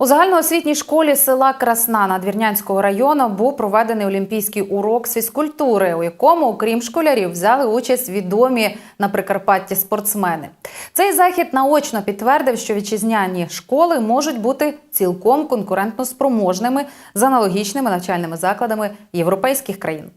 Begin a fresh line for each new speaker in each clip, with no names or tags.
У загальноосвітній школі села Красна Надвірнянського району був проведений олімпійський урок з фізкультури, у якому, окрім школярів, взяли участь відомі на Прикарпатті спортсмени. Цей захід наочно підтвердив, що вітчизняні школи можуть бути цілком конкурентно спроможними з аналогічними навчальними закладами європейських країн.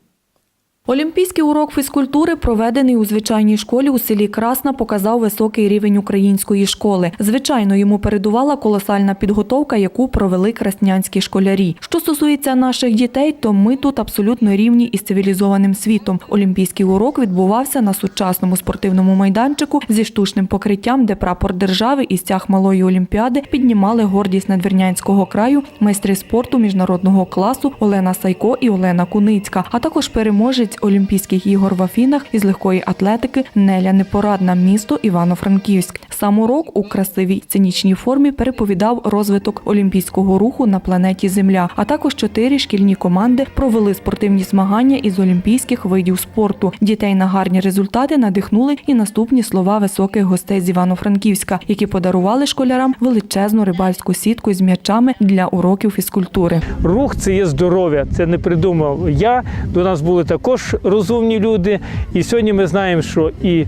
Олімпійський урок фізкультури, проведений у звичайній школі у селі Красна, показав високий рівень української школи. Звичайно, йому передувала колосальна підготовка, яку провели краснянські школярі. Що стосується наших дітей, то ми тут абсолютно рівні із цивілізованим світом. Олімпійський урок відбувався на сучасному спортивному майданчику зі штучним покриттям, де прапор держави і стяг малої олімпіади піднімали гордість надвірнянського краю майстри спорту міжнародного класу Олена Сайко і Олена Куницька, а також переможець Олімпійських ігор в Афінах із легкої атлетики Неля Непорадна, місто Івано-Франківськ. Сам урок у красивій сценічній формі переповідав розвиток олімпійського руху на планеті Земля. А також чотири шкільні команди провели спортивні змагання із олімпійських видів спорту. Дітей на гарні результати надихнули і наступні слова високих гостей з Івано-Франківська, які подарували школярам величезну рибальську сітку з м'ячами для уроків фізкультури.
Рух це є здоров'я, це не придумав я. До нас були також розумні люди. І сьогодні ми знаємо, що і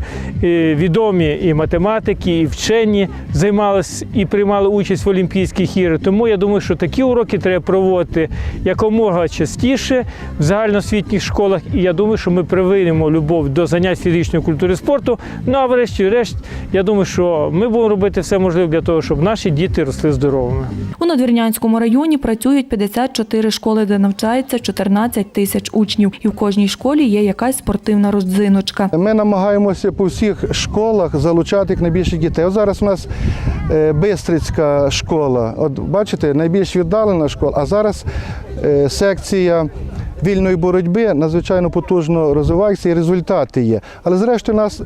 відомі і математики, і вчені займалися і приймали участь в Олімпійських іграх. Тому я думаю, що такі уроки треба проводити якомога частіше в загальноосвітніх школах. І я думаю, що ми привинемо любов до занять фізичної культури спорту. Ну а врешті-решт, я думаю, що ми будемо робити все можливе для того, щоб наші діти росли здоровими.
У Надвірнянському районі працюють 54 школи, де навчається 14 тисяч учнів. І в кожній школі є якась спортивна родзиночка.
Ми намагаємося по всіх школах залучати як найбільше дітей. От зараз у нас е, Бистрицька школа. От бачите, найбільш віддалена школа, а зараз е, секція. Вільної боротьби надзвичайно потужно розвивається і результати є. Але зрештою, нас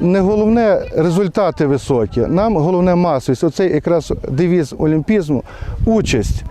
не головне результати високі, нам головне масовість. Оцей якраз девіз олімпізму участь.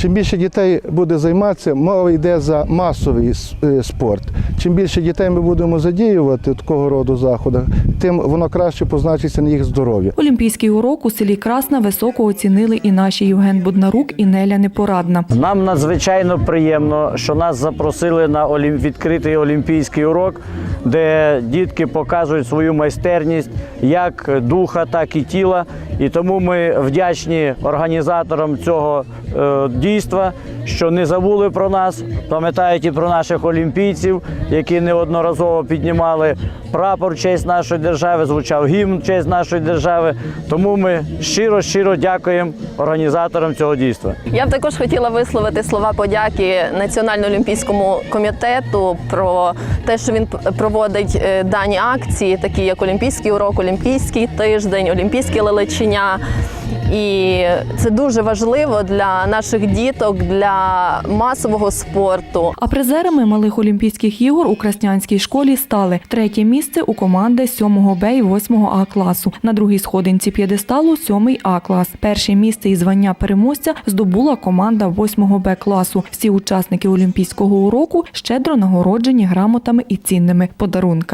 Чим більше дітей буде займатися, мова йде за масовий е, спорт. Чим більше дітей ми будемо задіювати в такого роду заходах, тим воно краще позначиться на їх здоров'я.
Олімпійський урок у селі Красна високо оцінили і наші Євген Буднарук і Неля Непорадна.
Нам надзвичайно приємно, що нас запросили на олім- відкритий олімпійський урок, де дітки показують свою майстерність як духа, так і тіла. І тому ми вдячні організаторам цього е, дійства, що не забули про нас, пам'ятають і про наших олімпійців, які неодноразово піднімали прапор честь нашої держави, звучав гімн честь нашої держави. Тому ми щиро щиро дякуємо організаторам цього дійства.
Я б також хотіла висловити слова подяки Національному олімпійському комітету про те, що він проводить е, дані акції, такі як Олімпійський урок, Олімпійський тиждень, Олімпійське лелечення. І це дуже важливо для наших діток, для масового спорту.
А призерами малих Олімпійських ігор у Краснянській школі стали третє місце у команди 7 Б і 8 А класу. На другій сходинці п'єдесталу 7 А клас. Перше місце і звання переможця здобула команда 8 Б класу. Всі учасники Олімпійського уроку щедро нагороджені грамотами і цінними подарунками.